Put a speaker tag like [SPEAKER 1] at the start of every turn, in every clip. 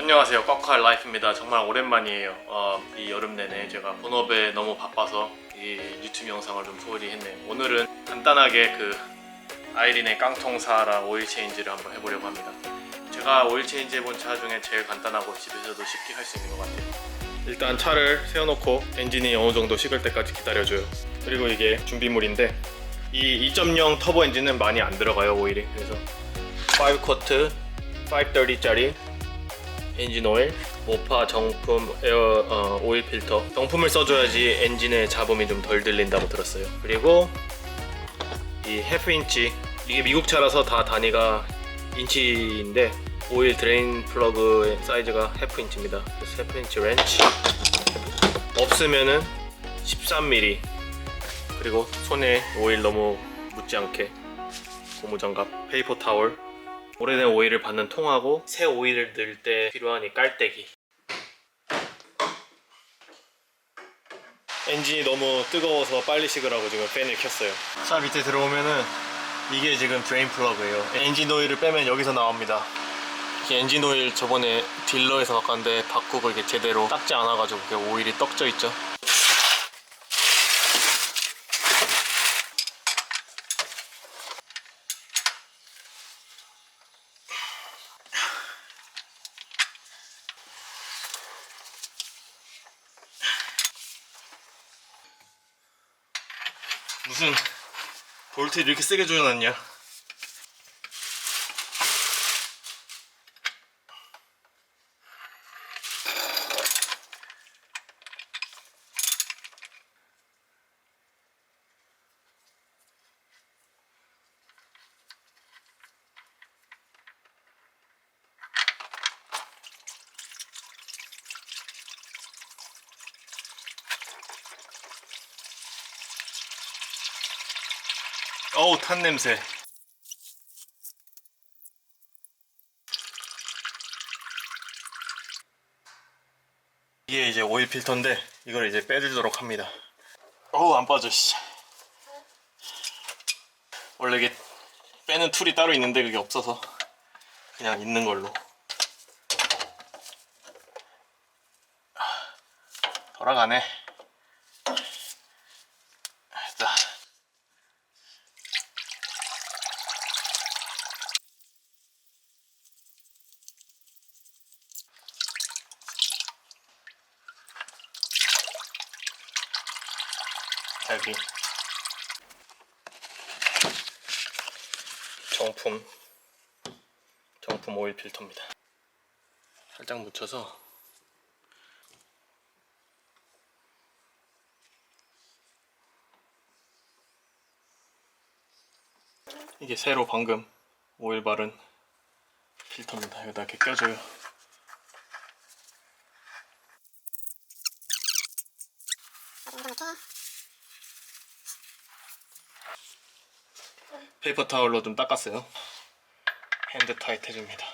[SPEAKER 1] 안녕하세요. 꽉칼 라이프입니다. 정말 오랜만이에요. 어, 이 여름 내내 제가 본업에 너무 바빠서 이 유튜브 영상을 좀 소홀히 했네요. 오늘은 간단하게 그 아이린의 깡통사랑 오일 체인지를 한번 해보려고 합니다. 제가 오일 체인지 해본 차 중에 제일 간단하고 집에서도 쉽게 할 수 있는 것 같아요. 일단 차를 세워놓고 엔진이 어느 정도 식을 때까지 기다려줘요. 그리고 이게 준비물인데 이 2.0 터보 엔진은 많이 안 들어가요 오일이. 그래서 5코트 530짜리 엔진 오일, 모파 정품 에어 어, 오일 필터. 정품을 써줘야지 엔진의 잡음이 좀 덜 들린다고 들었어요. 그리고 이 해프 인치. 이게 미국 차라서 다 단위가 인치인데 오일 드레인 플러그의 사이즈가 해프 인치입니다. 그래서 해프 인치 렌치. 없으면은 13mm 그리고 손에 오일 너무 묻지 않게 고무장갑, 페이퍼 타월 오래된 오일을 받는 통하고 새 오일을 넣을 때 필요한 이 깔때기. 엔진이 너무 뜨거워서 빨리 식으라고 지금 팬을 켰어요. 차 밑에 들어오면은 이게 지금 드레인 플러그예요. 엔진 오일을 빼면 여기서 나옵니다. 이 엔진 오일 저번에 딜러에서 바꿨는데 바꾸고 이게 제대로 닦지 않아가지고 오일이 떡져 있죠 무슨 볼트 이렇게 세게 조여놨냐 어우 탄 냄새. 이게 이제 오일 필터인데 이걸 이제 빼주도록 합니다. 어우 안 빠져 씨. 원래 이게 빼는 툴이 따로 있는데 그게 없어서 그냥 있는 걸로. 돌아가네 됐다 여기 정품 정품 오일 필터입니다. 살짝 묻혀서 이게 새로 방금 오일 바른 필터입니다. 여기다 이렇게 껴줘요. 페이퍼 타월로 좀 닦았어요. 핸드 타이트 해줍니다.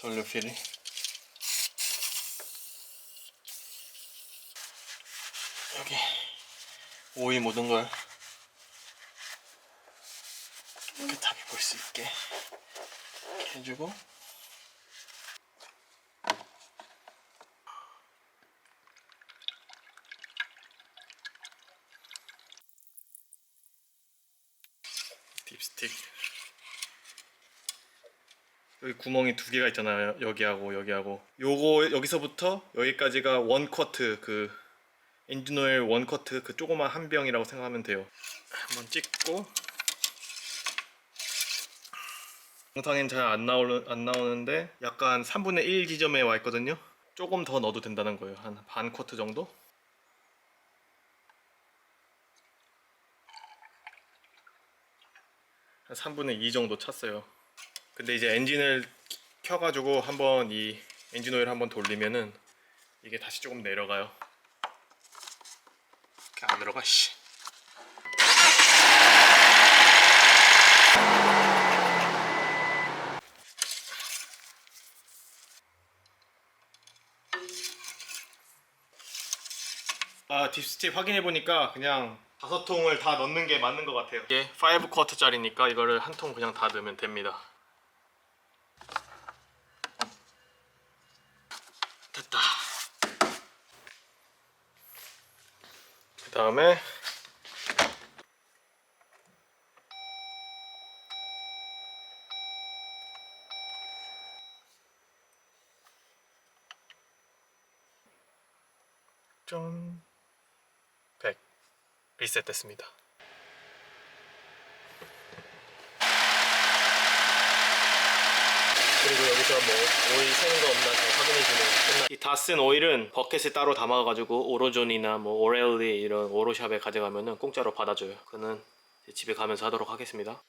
[SPEAKER 1] 돌려 필이 여기 오이 묻은 걸 깨끗하게 볼수 있게 해주고. 딥스틱. 여기 구멍이 두 개가 있잖아요 여기하고 여기하고. 요거 여기서부터 여기까지가 원 커트 그 엔진오일 원 커트 그 조그만 한 병이라고 생각하면 돼요. 한번 찍고 영상엔 잘 안 나오는 안 나오는데 약간 3분의 1 지점에 와 있거든요. 조금 더 넣어도 된다는 거예요. 한반 코트 정도? 한 3분의 2 정도 찼어요. 근데 이제 엔진을 켜가지고 한번 이 엔진 오일 한번 돌리면은 이게 다시 조금 내려가요. 이렇게 안 들어가 씨. 아 딥스틱 확인해 보니까 그냥 다섯 통을 다 넣는 게 맞는 것 같아요. 이게 5 쿼터짜리니까 이거를 한 통 그냥 다 넣으면 됩니다. 됐다. 그 다음에 짠100 리셋됐습니다. 그리고 여기서 뭐 오일 새는 거 없나 다 확인해주면 끝나. 이 다 쓴 오일은 버켓에 따로 담아가지고 오로존이나 뭐 오렐리 이런 오로샵에 가져가면은 공짜로 받아줘요. 그는 집에 가면서 하도록 하겠습니다.